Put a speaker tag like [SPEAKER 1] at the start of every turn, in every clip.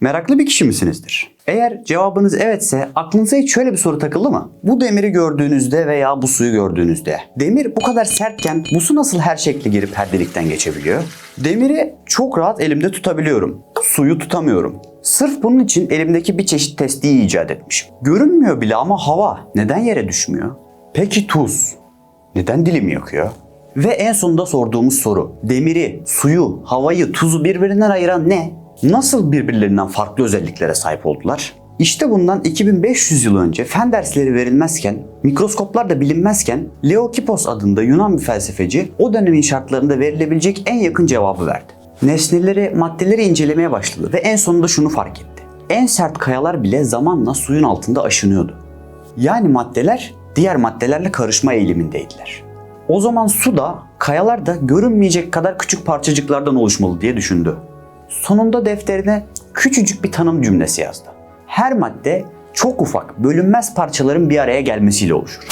[SPEAKER 1] Meraklı bir kişi misinizdir? Eğer cevabınız evetse aklınıza hiç şöyle bir soru takıldı mı? Bu demiri gördüğünüzde veya bu suyu gördüğünüzde demir bu kadar sertken bu su nasıl her şekle girip her delikten geçebiliyor? Demiri çok rahat elimde tutabiliyorum. Suyu tutamıyorum. Sırf bunun için elimdeki bir çeşit testiyi icat etmişim. Görünmüyor bile ama hava neden yere düşmüyor? Peki tuz neden dilimi yakıyor? Ve en sonunda sorduğumuz soru. Demiri, suyu, havayı, tuzu birbirinden ayıran ne? Nasıl birbirlerinden farklı özelliklere sahip oldular? İşte bundan 2500 yıl önce fen dersleri verilmezken, mikroskoplar da bilinmezken Leokipos adında Yunan bir felsefeci o dönemin şartlarında verilebilecek en yakın cevabı verdi. Nesneleri, maddeleri incelemeye başladı ve en sonunda şunu fark etti. En sert kayalar bile zamanla suyun altında aşınıyordu. Yani maddeler diğer maddelerle karışma eğilimindeydiler. O zaman su da, kayalar da görünmeyecek kadar küçük parçacıklardan oluşmalı diye düşündü. Sonunda defterine küçücük bir tanım cümlesi yazdı. Her madde çok ufak, bölünmez parçaların bir araya gelmesiyle oluşur.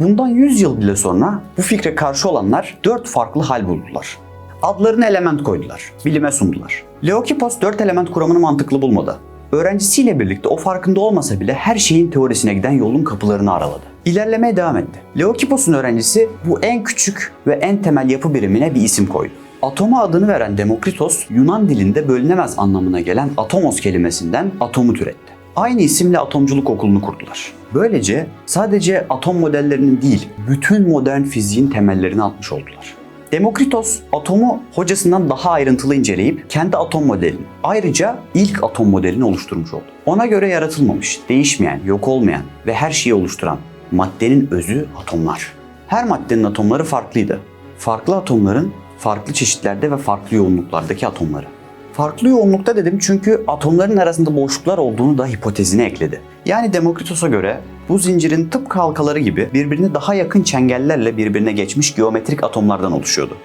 [SPEAKER 1] Bundan 100 yıl bile sonra bu fikre karşı olanlar 4 farklı hal buldular. Adlarını element koydular, bilime sundular. Leokipos 4 element kuramını mantıklı bulmadı. Öğrencisiyle birlikte o farkında olmasa bile her şeyin teorisine giden yolun kapılarını araladı. İlerlemeye devam etti. Leokipos'un öğrencisi bu en küçük ve en temel yapı birimine bir isim koydu. Atoma adını veren Demokritos, Yunan dilinde bölünemez anlamına gelen atomos kelimesinden atomu türetti. Aynı isimle atomculuk okulunu kurdular. Böylece sadece atom modellerinin değil, bütün modern fiziğin temellerini atmış oldular. Demokritos atomu hocasından daha ayrıntılı inceleyip kendi atom modelini, ayrıca ilk atom modelini oluşturmuş oldu. Ona göre yaratılmamış, değişmeyen, yok olmayan ve her şeyi oluşturan maddenin özü atomlar. Her maddenin atomları farklıydı. Farklı atomların farklı çeşitlerde ve farklı yoğunluklardaki atomları. Farklı yoğunlukta dedim çünkü atomların arasında boşluklar olduğunu da hipotezine ekledi. Yani Demokritos'a göre bu zincirin tıpkı halkaları gibi birbirine daha yakın çengellerle birbirine geçmiş geometrik atomlardan oluşuyordu.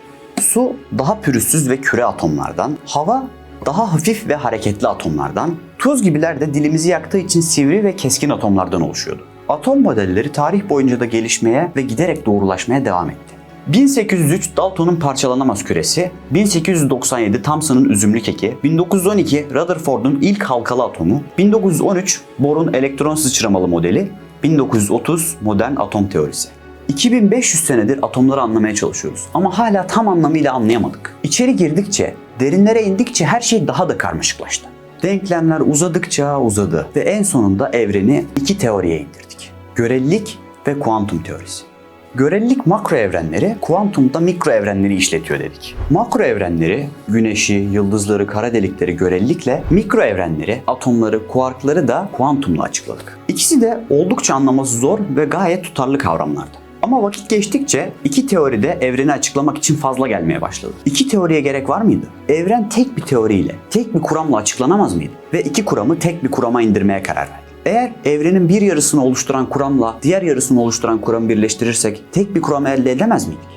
[SPEAKER 1] Su daha pürüzsüz ve küre atomlardan, hava daha hafif ve hareketli atomlardan, tuz gibiler de dilimizi yaktığı için sivri ve keskin atomlardan oluşuyordu. Atom modelleri tarih boyunca da gelişmeye ve giderek doğrulaşmaya devam etti. 1803 Dalton'un parçalanamaz küresi, 1897 Thomson'ın üzümlü keki, 1912 Rutherford'un ilk halkalı atomu, 1913 Bohr'un elektron sıçramalı modeli, 1930 modern atom teorisi. 2500 senedir atomları anlamaya çalışıyoruz ama hala tam anlamıyla anlayamadık. İçeri girdikçe, derinlere indikçe her şey daha da karmaşıklaştı. Denklemler uzadıkça uzadı ve en sonunda evreni iki teoriye indirdik. Görelilik ve kuantum teorisi. Görelilik makro evrenleri, kuantumda mikro evrenleri işletiyor dedik. Makro evrenleri, güneşi, yıldızları, kara delikleri görelilikle, mikro evrenleri, atomları, kuarkları da kuantumla açıkladık. İkisi de oldukça anlaması zor ve gayet tutarlı kavramlardı. Ama vakit geçtikçe iki teori de evreni açıklamak için fazla gelmeye başladı. İki teoriye gerek var mıydı? Evren tek bir teoriyle, tek bir kuramla açıklanamaz mıydı? Ve iki kuramı tek bir kurama indirmeye karar verdi. Eğer evrenin bir yarısını oluşturan kuramla diğer yarısını oluşturan kuramı birleştirirsek tek bir kuramı elde edemez miydik?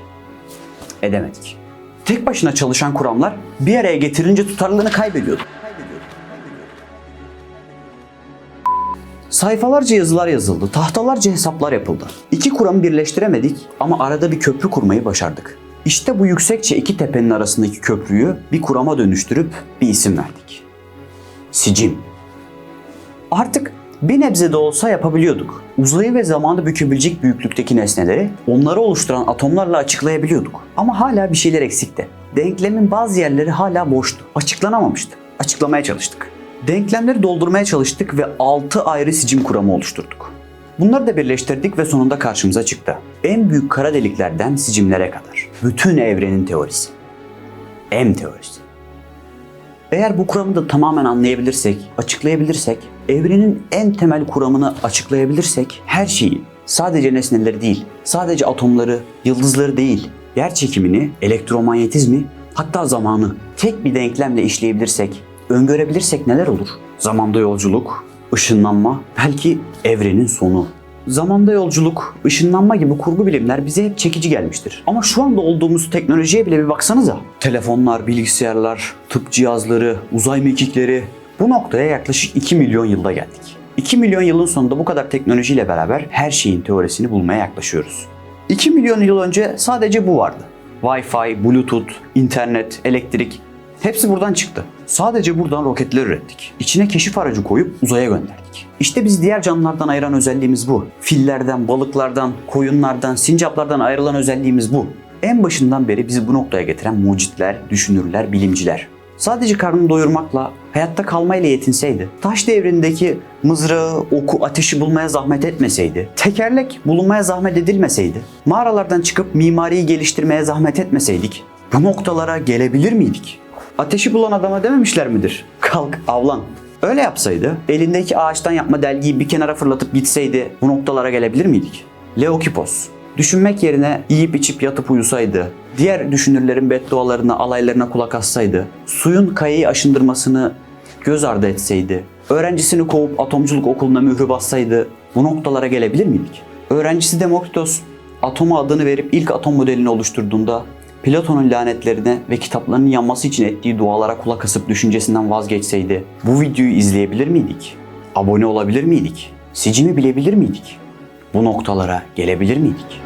[SPEAKER 1] Edemedik. Tek başına çalışan kuramlar bir araya getirince tutarlılığını kaybediyordu. Sayfalarca yazılar yazıldı, tahtalarca hesaplar yapıldı. İki kuramı birleştiremedik ama arada bir köprü kurmayı başardık. İşte bu yüksekçe iki tepenin arasındaki köprüyü bir kurama dönüştürüp bir isim verdik. Sicim. Artık bir nebze de olsa yapabiliyorduk. Uzayı ve zamanı bükebilecek büyüklükteki nesneleri onları oluşturan atomlarla açıklayabiliyorduk. Ama hala bir şeyler eksikti. Denklemin bazı yerleri hala boştu. Açıklanamamıştı. Açıklamaya çalıştık. Denklemleri doldurmaya çalıştık ve 6 ayrı sicim kuramı oluşturduk. Bunları da birleştirdik ve sonunda karşımıza çıktı. En büyük kara deliklerden sicimlere kadar. Bütün evrenin teorisi. M teorisi. Eğer bu kuramı da tamamen anlayabilirsek, açıklayabilirsek, evrenin en temel kuramını açıklayabilirsek her şeyi, sadece nesneleri değil, sadece atomları, yıldızları değil, yer çekimini, elektromanyetizmi, hatta zamanı tek bir denklemle işleyebilirsek, öngörebilirsek neler olur? Zamanda yolculuk, ışınlanma, belki evrenin sonu. Zamanda yolculuk, ışınlanma gibi kurgu bilimler bize hep çekici gelmiştir. Ama şu anda olduğumuz teknolojiye bile bir baksanıza. Telefonlar, bilgisayarlar, tıp cihazları, uzay mekikleri. Bu noktaya yaklaşık 2 milyon yılda geldik. 2 milyon yılın sonunda bu kadar teknolojiyle beraber her şeyin teorisini bulmaya yaklaşıyoruz. 2 milyon yıl önce sadece bu vardı. Wi-Fi, Bluetooth, internet, elektrik hepsi buradan çıktı. Sadece buradan roketler ürettik. İçine keşif aracı koyup uzaya gönderdik. İşte biz diğer canlılardan ayıran özelliğimiz bu. Fillerden, balıklardan, koyunlardan, sincaplardan ayrılan özelliğimiz bu. En başından beri bizi bu noktaya getiren mucitler, düşünürler, bilimciler. Sadece karnını doyurmakla, hayatta kalmayla yetinseydi, taş devrindeki mızrağı, oku, ateşi bulmaya zahmet etmeseydi, tekerlek bulunmaya zahmet edilmeseydi, mağaralardan çıkıp mimariyi geliştirmeye zahmet etmeseydik, bu noktalara gelebilir miydik? Ateşi bulan adama dememişler midir? Kalk avlan. Öyle yapsaydı, elindeki ağaçtan yapma delgiyi bir kenara fırlatıp gitseydi bu noktalara gelebilir miydik? Leokipos. Düşünmek yerine yiyip içip yatıp uyusaydı, diğer düşünürlerin beddualarına, alaylarına kulak assaydı, suyun kayayı aşındırmasını göz ardı etseydi, öğrencisini kovup atomculuk okuluna mührü bassaydı bu noktalara gelebilir miydik? Öğrencisi Demokritos atoma adını verip ilk atom modelini oluşturduğunda Platon'un lanetlerine ve kitaplarının yanması için ettiği dualara kulak asıp düşüncesinden vazgeçseydi bu videoyu izleyebilir miydik? Abone olabilir miydik? Sicimi bilebilir miydik? Bu noktalara gelebilir miydik?